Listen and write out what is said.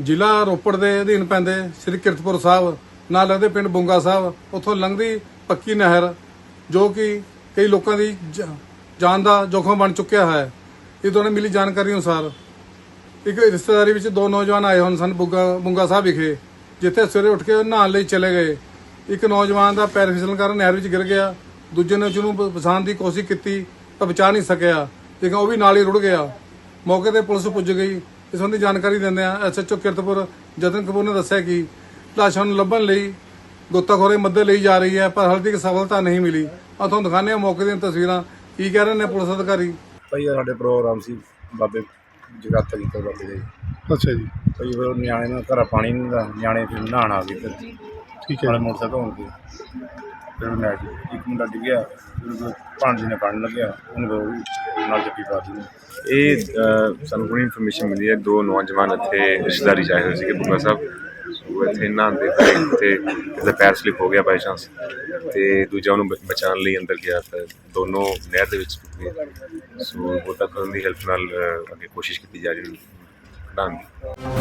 ਜ਼ਿਲ੍ਹਾ ਰੋਪੜ ਦੇ ਅਧੀਨ ਪੈਂਦੇ ਸ੍ਰੀ ਕਿਰਤਪੁਰ ਸਾਹਿਬ, ਨਾਲ ਲੱਗਦੇ ਪਿੰਡ ਬੁੰਗਾ ਸਾਹਿਬ, ਉੱਥੋਂ ਲੰਘਦੀ ਪੱਕੀ ਨਹਿਰ, ਜੋ ਕਿ ਕਈ ਲੋਕਾਂ ਦੀ ਜਾਨ ਦਾ ਜੋਖਮ ਬਣ ਚੁੱਕਿਆ ਹੈ। ਇਹ ਤੋਂ ਮਿਲੀ ਜਾਣਕਾਰੀ ਅਨੁਸਾਰ ਇੱਕ ਰਿਸ਼ਤੇਦਾਰੀ ਵਿੱਚ ਦੋ ਨੌਜਵਾਨ ਆਏ ਹੋਣ ਸਨ ਬੁੰਗਾ ਬੁੰਗਾ ਸਾਹਿਬ ਵਿਖੇ, ਜਿੱਥੇ ਸਵੇਰੇ ਉੱਠ ਕੇ ਨਹਾਉਣ ਲਈ ਚਲੇ ਗਏ। ਇੱਕ ਨੌਜਵਾਨ ਦਾ ਪੈਰ ਫਿਸਲਣ ਕਾਰਨ ਨਹਿਰ ਵਿੱਚ ਗਿਰ ਗਿਆ, ਦੂਜੇ ਨੇ ਉਸ ਨੂੰ ਬਚਾਉਣ ਦੀ ਕੋਸ਼ਿਸ਼ ਕੀਤੀ ਤਾਂ ਬਚਾ ਨਹੀਂ ਸਕਿਆ, ਲੇਕਿਨ ਉਹ ਵੀ ਨਾਲ ਹੀ ਰੁੜ ਗਿਆ। ਮੌਕੇ ਤੇ ਪੁਲਿਸ ਪੁੱਜ ਗਈ। ਇਸ ਸੰਬੰਧੀ ਜਾਣਕਾਰੀ ਦਿੰਦਿਆਂ ਐਸਐਚਓ ਕਿਰਤਪੁਰ ਜਤਨ ਕਪੂਰ ਨੇ ਦੱਸਿਆ ਕਿ ਲਾਸ਼ਾਂ ਨੂੰ ਲੱਭਣ ਲਈ ਗੋਤਾਖੋਰੇ ਮੱਦਦ ਲਈ ਜਾ ਰਹੀ ਹੈ ਪਰ ਹਾਲੇ ਤੱਕ ਸਫਲਤਾ ਨਹੀਂ ਮਿਲੀ। ਆ ਤੁਹਾਨੂੰ ਦਿਖਾਉਂਦੇ ਹਾਂ ਮੌਕੇ ਦੀਆਂ ਤਸਵੀਰਾਂ। ਕੀ ਕਹਿ ਰਹੇ ਨੇ ਪੁਲਿਸ ਅਧਿਕਾਰੀ? ਭਾਈ ਇਹ ਸਾਡੇ ਪ੍ਰੋਗਰਾਮ ਸੀ ਬਾਬੇ ਜਗਾਤਾ ਕੀਤਾ ਬਾਬੇ ਦੇ। ਅੱਛਾ ਜੀ। ਭਾਈ ਫਿਰ ਉਹ ਨਿਆਣੇ ਨੂੰ ਘਰਾਂ ਪਾਣੀ ਨਹੀਂ ਦਾ ਨਿਆਣੇ ਫਿਰ ਆ ਗਏ ਫਿਰ। ਠੀਕ ਨਾਲੇ ਮੋਟਰਸਾਈਕਲ ਹੋਣ ਤੇ ਫਿਰ ਉਹ ਇੱਕ ਮੁੰਡਾ ਡਿੱਗਿਆ ਫਿਰ ਭਾਂਜੀ ਨੇ ਪਾਣੀ ਲੱਗਿਆ ਉਹਨੂੰ ਨਾਲ ਜੱਫੀ ਪਾ ਦਿੱਤੀ। ਇਹ ਅ, ਸਾਨੂੰ ਕੋਈ ਇਨਫੋਰਮੇਸ਼ਨ ਮਿਲੀ ਹੈ ਦੋ ਨੌਜਵਾਨ ਇੱਥੇ ਰਿਸ਼ਤੇਦਾਰੀ 'ਚ ਆਏ ਹੋਏ ਸੀਗੇ ਬੁੱਗਾ ਸਾਹਿਬ। ਉਹ ਇੱਥੇ ਨਹਾਉਂਦੇ ਪਏ ਤੇ ਇਹਦਾ ਪੈਰ ਸਲਿਪ ਹੋ ਗਿਆ ਬਾਈ ਚਾਂਸ ਤੇ ਦੂਜਾ ਉਹਨੂੰ ਬ- ਬਚਾਉਣ ਲਈ ਅੰਦਰ ਗਿਆ ਤਾਂ ਦੋਨੋਂ ਨਹਿਰ ਦੇ ਵਿੱਚ ਡੁੱਬ ਗਏ। ਸੋ ਉਹ ਤੱਕ ਦੀ ਹੈਲਪ ਨਾਲ ਅ, ਅੱਗੇ ਕੋਸ਼ਿਸ਼ ਕੀਤੀ ਜਾ ਰਹੀ ਹੈ ਕਢਾਉਣ ਦੀ।